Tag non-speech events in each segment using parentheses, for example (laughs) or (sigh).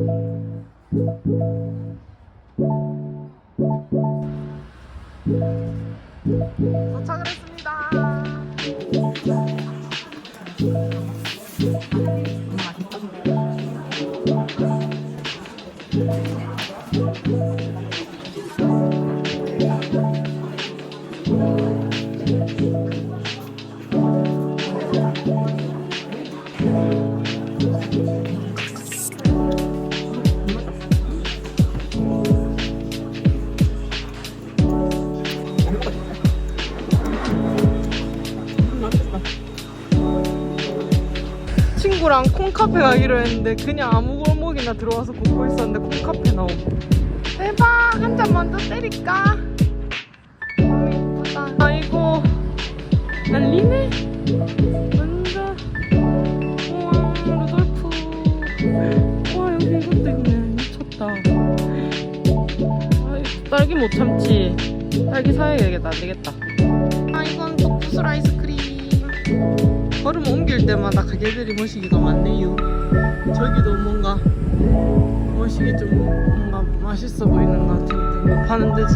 도 했는데 그냥 아무 골목이나 들어와서 걷고 있었는데 콩카페 나오고 대박! 한 잔 먼저 때릴까? 너무 이쁘다. 아이고. 난리네? 완전 우와 루돌프. 우와 여기 이것도 있네. 미쳤다. 아, 딸기 못 참지. 딸기 사야겠다. 안 되겠다. 아 이건 독부술 아이스크림. 걸음 옮길 때마다 가게들이 머시기가 많네요. 저기도 뭔가 머시기 좀 뭔가 맛있어 보이는 것 같은데 뭐 파는 데지.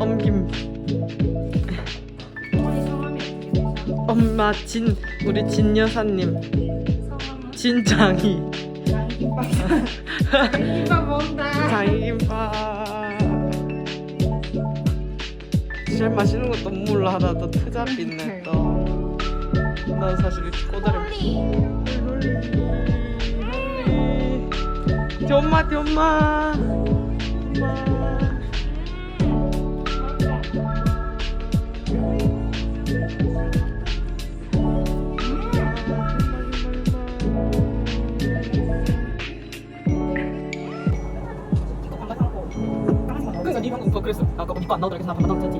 엄김. 엄마 진 우리 진 여사님. 진장이. 김밥 먹는다. 장이김밥 제일 맛있는 것도 몰라 트잡 있네 또난 사실 꼬다리 엄마 엄마. 엄마 그러니까 네 그랬어. 아까 니거 안 나오더라. 그래서 나 반반 아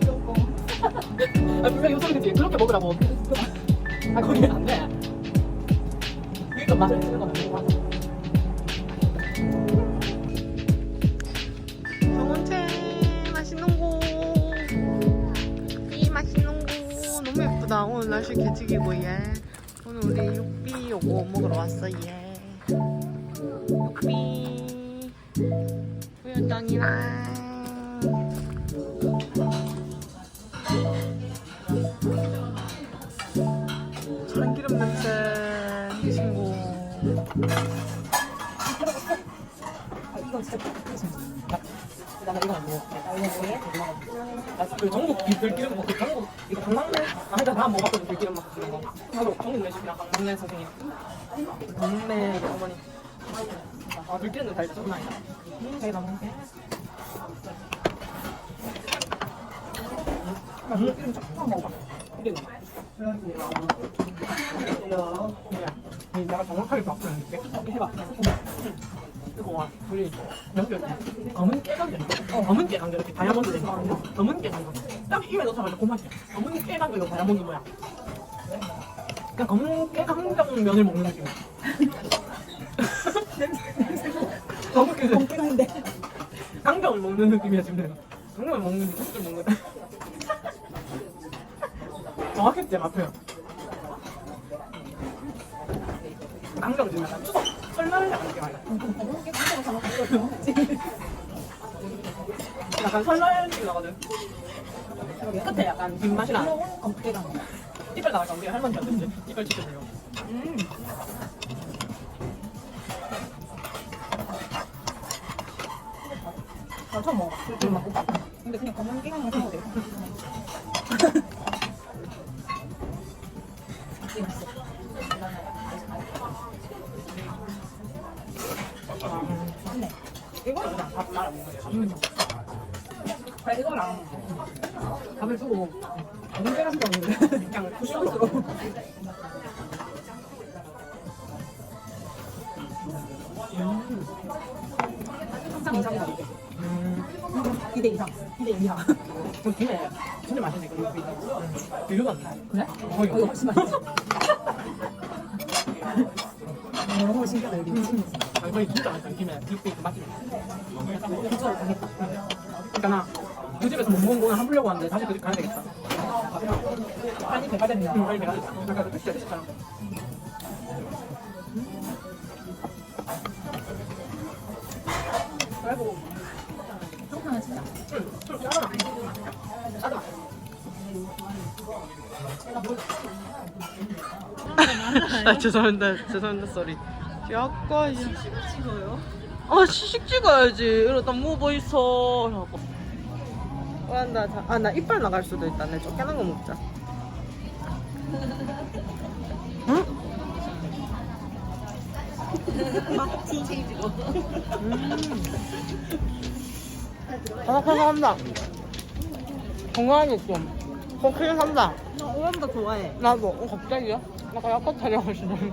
조금. 아 분명 요소리 그지 그렇게 먹으라고. 아 거기는 안 돼. 이거 맞아. 날씨 개찍이고 얘. 오늘 우리 육비 요거 먹으러 왔어 얘. 육비. 우연장이랑. 참기름 냄새 이 친구. 아, 이건 진짜 나 이거. 나 이거 뭐해? 나그 전국 들기름 먹고 전국 이거 강남 일단 나 먹었거든 들기름 먹는 거. 나도 전국 레시피랑 강남매 선생님. 강남매 어머니. 아 들기름은 달지 장난 아니다. 되게 남는데. 나 들기름 조금 먹어봐. 이게 뭐야? 내가 정확하게 바꾸는데 해봐. 와, 우리 연결 검은 거, 어, 검은 거 이렇게 다이아몬드 된 거, 검은 거. 딱 입에 넣자마자 고맛이야. 검은 거 이거 다이아몬드 뭐야? 그냥 검은 깨 강정 면을 먹는 느낌이야. (laughs) 검은 깨 검은데 강정을 먹는 느낌이야 지금 내가. 강정을 먹는 느낌 먹는. 정확했지 마표야. 강정 좀 약간 추석 느낌 아니야? 약간 설날 느낌 나거든. 끝에 약간 뒷맛이 나. 이빨 나갈까? 우리 할머니한테 이제 이빨 지켜주려고. 음. 나 처음 먹어. 근데 그냥 검은 깨랑 먹어도 돼. (laughs) 음. 이거랑 밥을 주고 검은 깨랑 먹는데 그냥. 음. 2대 이상. 2대 2야. 그 김에 진짜 맛있네. 그 나. 그래? 거의 훨씬 맛있지. 너무 신기하다 여기 미친 아니, 거의 진짜 맛있어. 김에 빅빅 맛있네. 그러니까 나그 집에서 못 먹은 거는 한보려고 하는데 다시 그 집 가야 되겠다. 아니 배가 됐냐? 응, 빨리 가야 되겠다. 아까 그 택시 진짜 응, 술 짜잖아. 짜잖아. 아, 죄송합니다. 죄송합니다. 쏘리. 약간 시식 찍어요? 아 시식 찍어야지. 이러다 뭐뭐 있어. 라고. 한다. 아나 이빨 나갈 수도 있다. 내 쫓겨난 거 먹자. 응? 음. 바삭바삭한다. 건강하게 좀. 코크림 산다. 오염도 좋아해. 나도. 어, 갑자기요? 나 약간 타령하시네.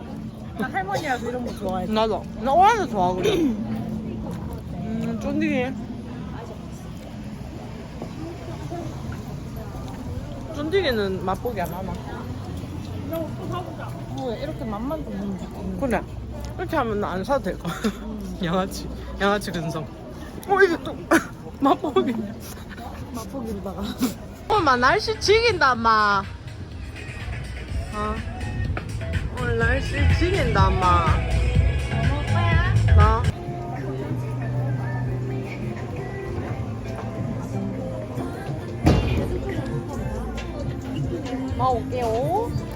나 할머니라서 이런 거 좋아해. 나도. 나 오렌지 좋아하거든. 음, (clears throat) 쫀디기. 쫀디기는 맛보기 안 하나? 뭐 이렇게 맛만 좀 좋겠네. 그래. 이렇게 하면 나안 사도 될 거. 양아치. 양아치 근성. 어, 이게 또 (laughs) 맛보기. 맛보기로다가. 엄마 날씨 지긴다, 엄마. 어. 오늘 날씨 지긴다, 엄마. 나. 먹을게요.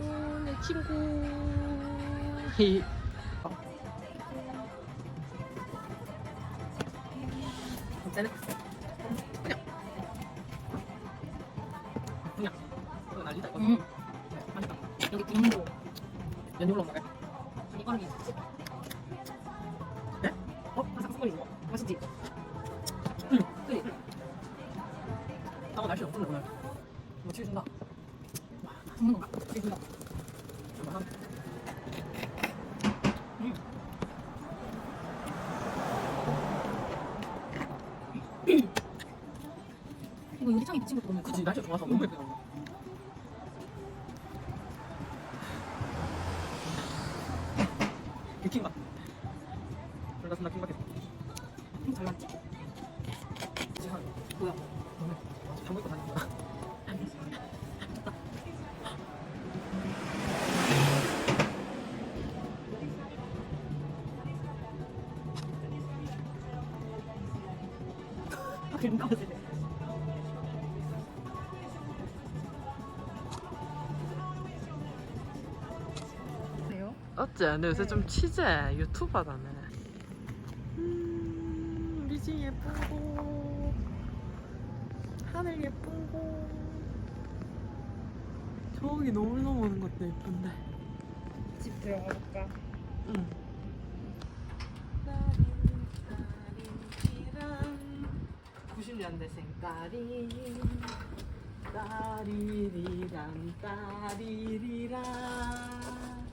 오, 내 친구. 쟤네. 그냥. 그냥. 난리다, 이거. 음. 여기 빙고. 연잎으로 먹어. 이 킹받. 그러다 존나 킹받겠 어째? 너 요새 좀 치재? 유튜버다네. 음, 우리 집 예쁘고, 하늘 예쁘고, 저기 노을 넘어오는 것도 예쁜데. 집 들어가 볼까? 응. 90년대생 딸이 딸이리란 딸이리라 딸이 딸이 딸이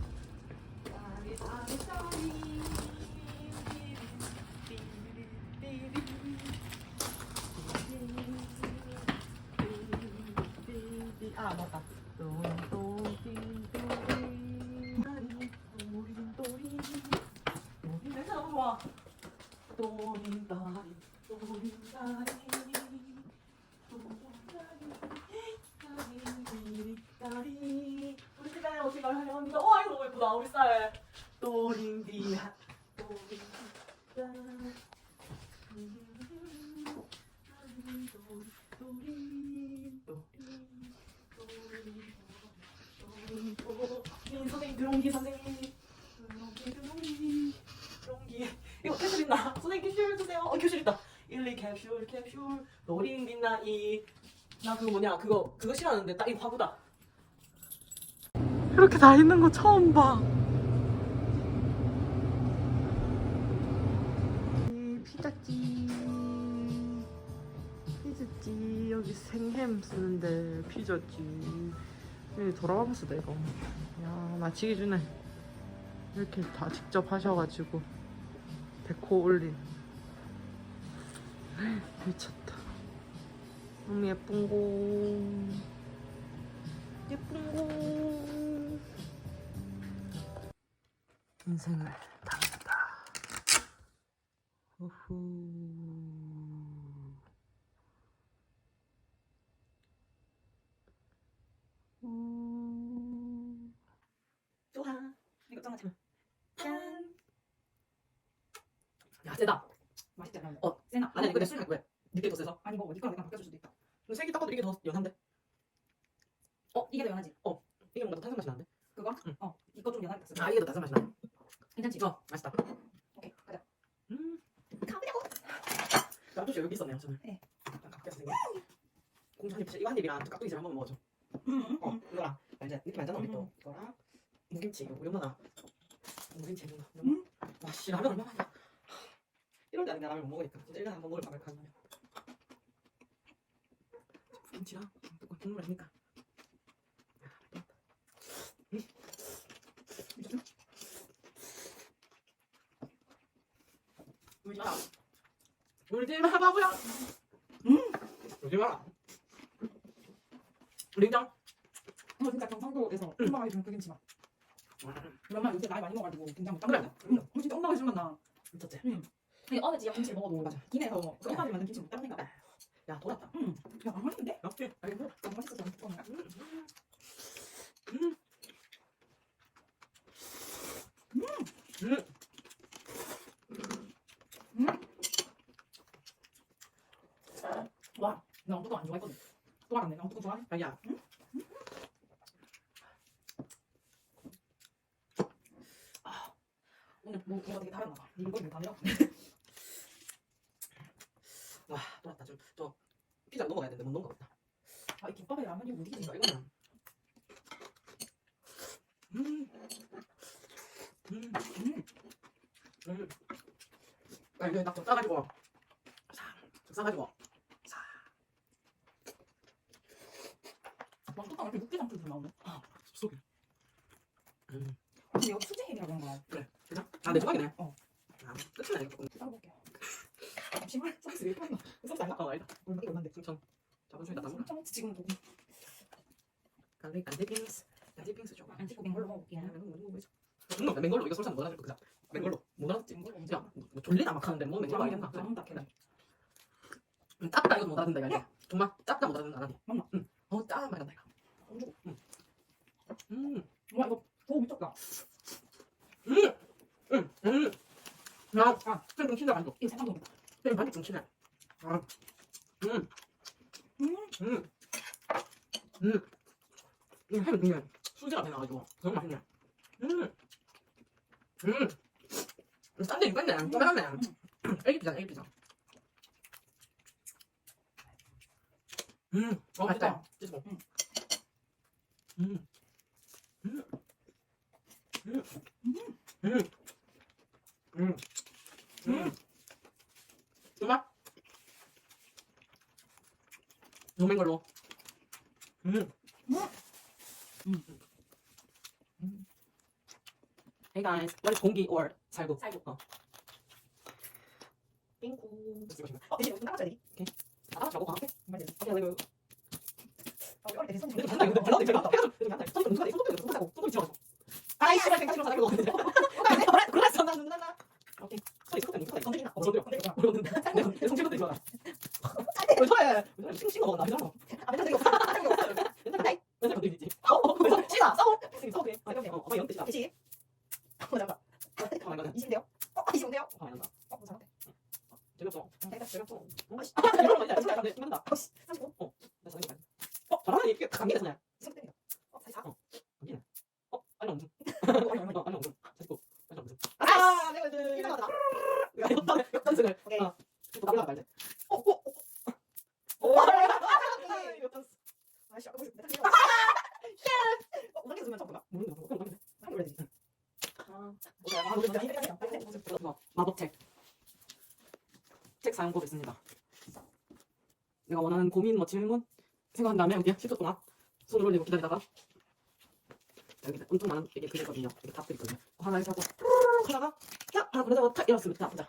아 맞다 똥똥띵똥띵 딸이 또린 또린 또린 냄새 너무 좋아 또린 딸이 또린 딸이 딸이 우리 집에 오시길 환영합니다. 우리 쌀 또린디야 또린디야 캡슐 캡슐 주세요. 어 캡슐 있다. 1, 2 캡슐 캡슐 노린 빛나 이 나 그거 뭐냐 그거 그거 싫어하는데 딱 이거 화보다 이렇게 다 있는 거 처음 봐. 피자집. 피자집. 여기 생햄 쓰는데 피자집. 여기 돌아가면서 내가. 야 마치기 전에 이렇게 다 직접 하셔가지고 데코 올린. (laughs) 미쳤다. 너무 예쁜 곳. 예쁜 곳 인생을 담는다 우후 우. 좋아. 이거 짱 같아. 짠. 야 세다 맛있지 않아? 어. 세나? 아니 근데 술 왜? 늦게 더 세서? 아니 뭐 니꺼랑 내가 바뀌어줄 수도 있다. 근데 색이 딱 봐도 이게 더 연한데? 어 이게 더 연하지? 이게 뭔가 더 탄산 맛이 나는데? 그거? 응. 어 이거 좀 연하게 땄어. 아 이게 더 탄산 맛이 나 괜찮지? 어 맛있다. 오케이 가자. 음 가보자고. 깍두기 여기 있었네요 저는. 네. 깍두기 생겨 공주 한입 이거 한 입이랑 깍두기를 한번 먹어줘. 음. 어 이거랑 이제 느낌 알잖아 우리 또. 이거랑 무김치 이거 우리 엄마나 무김치 해준다 음. 와 씨 라면 얼마나 많냐 이럴 때 아닌가 라면 못 먹으니까. 진짜 1년에 한번 먹을 밥을 가는 김치랑 또 국물 아니까 울지 마라 울지 마 바보야 음 울지 마라 냉장 어 진짜 경상도에서 엄마가 해주는 그 김치맛. 우리 엄마 요새 나이 많이 먹어가지고 김장 못 그래. 담그래. 응. 어, 진짜 엄마가 해주는 나. 미쳤지 근데 어느 지역 김치를 먹어도 맞아. 김에서 그 엄마들 만든 김치 못 담는가 봐. 야 돌았다 응. 야 안 맛있는데? 역시 알겠어 너무 맛있어 저는 뚜껑이야. 음. 와, 나 엉뚱도 안 좋아했거든. 또 알았네. 나 엉뚱 좋아해? 야 오늘 뭐 뭐가 되게. 이거 이거 다르라. 와 돌았다 지금 저 피자 넘어가야 되는데 못 넘어갔다 아, 이 김밥에 라면이 못. 이거 이거는 음. 음. 음. 음. 아 이게 딱좀 싸가지고 싹 싸가지고 막 뚜껑 이렇게 육개장처럼 나오네. 쏙 음. 근데 이거 수제햄이라고 하는 거야. 그래 그죠? 아 내 조각이네 어. 아 끝이나 이거 조금 따라볼게요. 잠시만, 서비스 왜 이렇게 소스 아니야? 어 아니다 얼마 이거 다 담으라 청 지금 보고 갈릭 안디빙스 안디빙스 조각 안 찍고 맹걸로 먹을게요. 맹걸로 맹걸로 이거 솔직히 못 알아들 거야 맹걸로 못? 야, 뭐 졸리다 막 하는데 뭐 맹걸로 알겠나? 안. 음, 짭다 이거 못 알아듣는다 이거 정말 짭다 못 알아듣는다 안 하니 맞나? 응. 어 짭 말한다 이거 안 주고. 음와 이거 더 미쳤다. 음! 음! 음! 야, 아. 좀 친다 만족. 이거 먹겠다. 좀 반죽 좀 친해. 아, 음, 음. 음, 음. 이 햄, 이게 수제가 되나가지고 너무 맛있네. 음, 음. 딴데 이거 네 까매하네. 애기 피자, 애기 피자. 음, 어 맛있다. 찢어. 음. 음. 음. 음. 음. 음. 음. 수박. 녹은 걸로. 음. 음. 음. Hey guys, what is 공기 or 살구? 살구. 어. 빙구. 어, 이제 무슨 딱 맞춰야 돼. 오케이. 아, 맞춰 먹어. 오케이. 오케이, 레벨. 손톱 지워가지고. 아이 씨발 생각 싫어 사는 거 같은데. 그래 그랬어 난 누나. 오케이. 손이 손톱 손톱 건드리나? 어, 손톱 건드리나? 모르는데. 내 손- 내 손질 것도 좋아. 왜 저래? 왜 저래? 싱싱 먹었나? 왜 저래? 아, 맨날 이거 사는 게 없어요. 맨날 맨날 건드리지. 어, 어, 왜 저래? 싫어. 싸워. 싸워. 오케이. 아, 그럼요. 어, 어, 이런 뜻이다. 그치? 어, 잠깐. 가만 가만. 20인데요? 어, 20인데요? 가만 간다. 어, 무서운데. 재밌어. 내가 재밌어. 어, 씨. 이런 거 아니야. 진짜 내 맞는다. 어, 씨. 35? 나 사는 거 어, 잘하네. 이게 감기가 그냥. 20대입니다. 어, 44? 어. 감기네. 어, 아니 엄청. 어, 아니, 아니. 어, 아니 엄청. 자꾸. 아니 엄청. 아, 내가 이제 이거 일어나다. 내가 역전 역전승을. 오케이. 어. 또 올라가 이제. 어, 어, 어. 오. 아, 역전. 아씨, 아까 무슨 메탈 어, 우리가 주면 전부가? 모르는 거. 모르는 거. 한국 레디. 아, 오케이. 아, 모르는 거. 마법책. 책 사용법 있습니다. 내가 원하는 고민 뭐 질문 생각한 다음에 여기 10초 동안 손을 올리고 기다리다가 여기 엄청 많은 이게 글이거든요. 이게 답들이 있거든요. 하나 이렇게 하고 푸르륵 하다가 딱 하나 보내다가 탁 이렇습니다. 보자.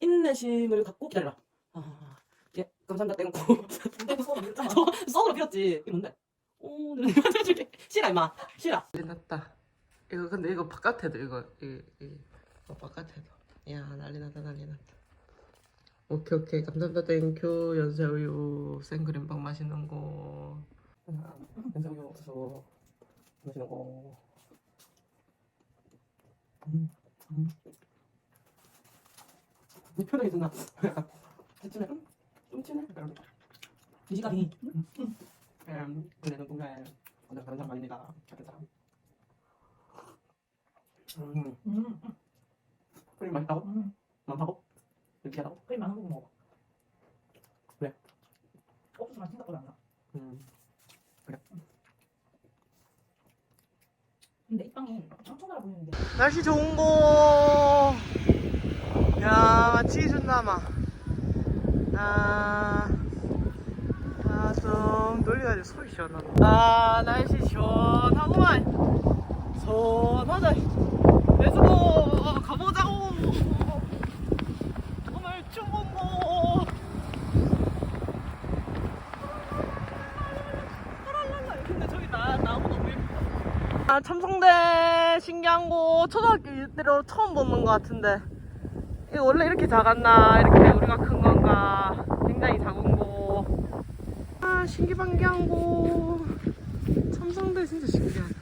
인내심을 갖고 기다려라. 아, 예, 감사합니다. 떼놓고 근데 수업은 늦잖아. 써- 로 빌었지. 이게 뭔데? 오, 내가 해줄게. 싫어 임마. 싫어. 났다. 이거 근데 이거 바깥에도 이거 이, 이, 어, 바깥에도. 야 난리 났다 난리 났다. 오케이 오케이 감사합니다 땡큐 연세우유 생크림빵 맛있는 거. 연세우유 옥수수 맛있는 거. 음, 음. 이 표정이 좋나? 약간 대충 좀, 좀 친해. 약간 이시가비. 음, 그래도 누군가의 완전 다른 사람 아닙니다. 같은 사람. 음, 음, 크림 맛있다고? 음. 많다고? 이렇게? 크림 많은 거 먹어. 왜? 옥수수만 생각보다 안 나. 음. 근데 이 빵이 청초나라 보이는데. 날씨 좋은 거. 야 마치 준다마. 아, 아 좀 놀려가지고 소리 시원하다. 아 날씨 시원하구만. 시원하다. 렛츠고 가보자고. 오늘 쭈봉고. 근데 저기 나 나무 너무 예뻐. 아 첨성대 신기한 곳 초등학교 때로 처음 보는 것 같은데. 이거 원래 이렇게 작았나? 이렇게 우리가 큰 건가? 굉장히 작은 곳아 신기반기한 곳 첨성대 진짜 신기하다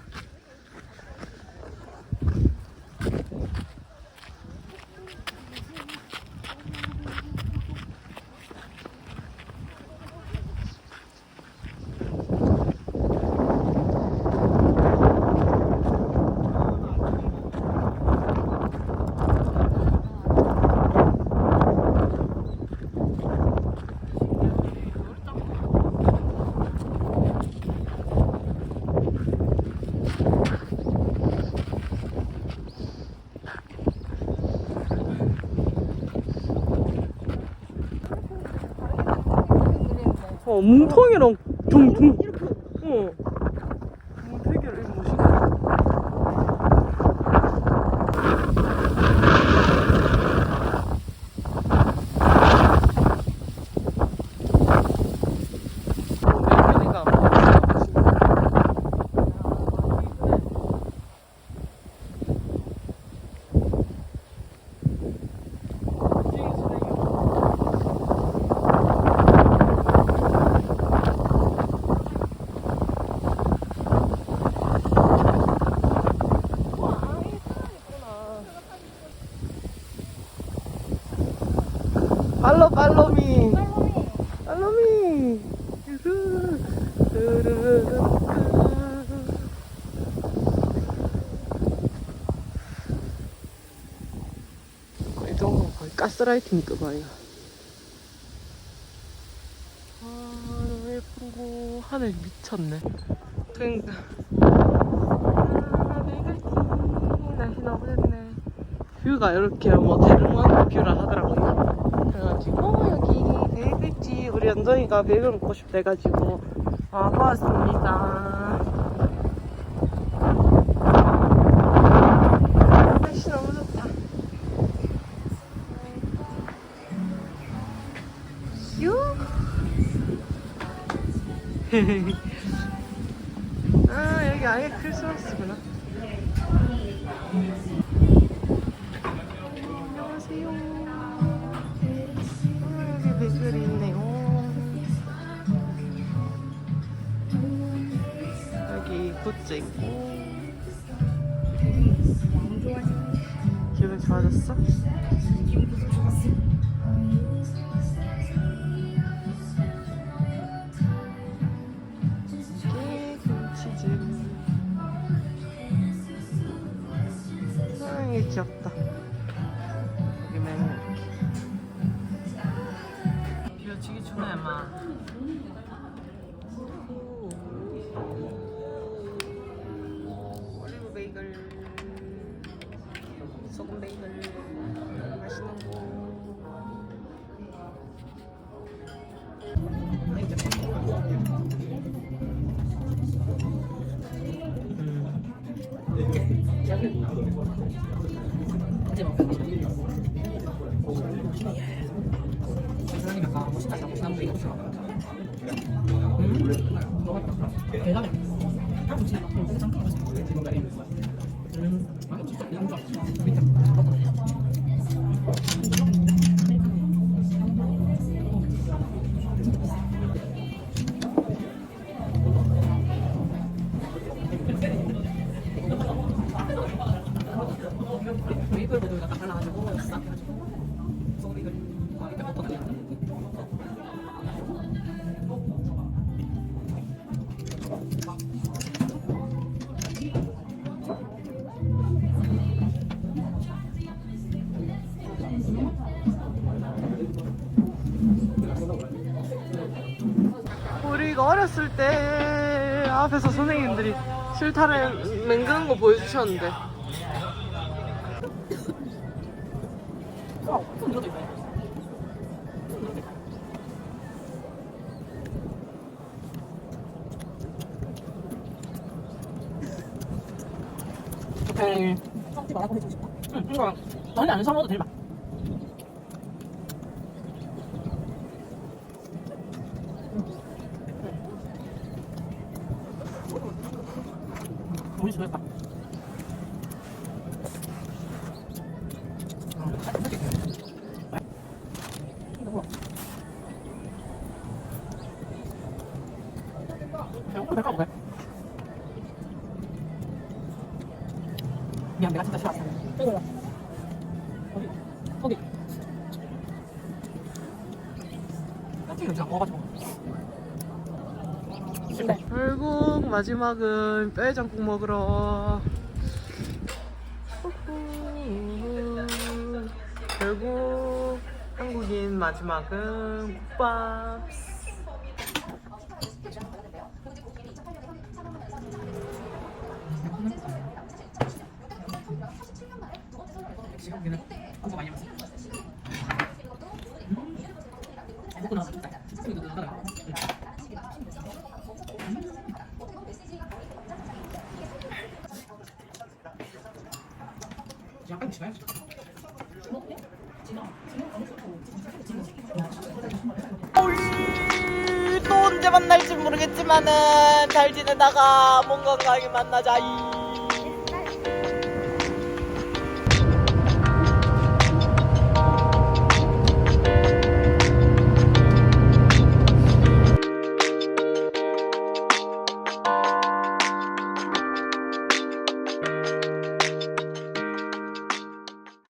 뭉텅이랑 둥둥 어 뭉텅이랑 이거 멋있다 어, 내리니까 팔로 팔로미 팔로미 유후. 르르르르. 이 정도 거의 가스라이팅급 아니야 아 너무 예쁘고 하늘 미쳤네. 그러니까. 아 뷰가 이렇게 뭐 대릉원 뷰라 하더라고요. 그래가지고 여기 베이글집 우리 연정이가 베이글 먹고 싶다 해가지고 와봤습니다 (laughs) 아 여기 아예 크리스마스구나. 안녕하세요. 아, 여기 베이글이 있네요. 여기 굿즈 있고. 기분 좋아졌어? 깨금 사장님 약간 멋있다 멋있는 이거 좋아. 음? 대단해. 아, 그치. 어, 되게 잠깐 맛있어. 우리가 어렸을 때 앞에서 선생님들이 실타래 맹그는 거 보여주셨는데 오케이 해주고 싶다 응 이거 너네 안 사먹어도 될 맛. 우리 집에 딱. 배고파 왜? 미안 내가 진짜 싫어했어 이거야 어디? 어디? 나 지금 그냥 먹어가지고 실패 결국 마지막은 뼈해장국 먹으러. 결국 한국인 마지막은 국밥 우리는 한거 많이 먹었어 먹고 나서 진짜 시스템이 더 늘어나요 약간 지나야지 우리 또 언제 만날지 모르겠지만은 잘 지내다가 몸 건강하게 만나자. 이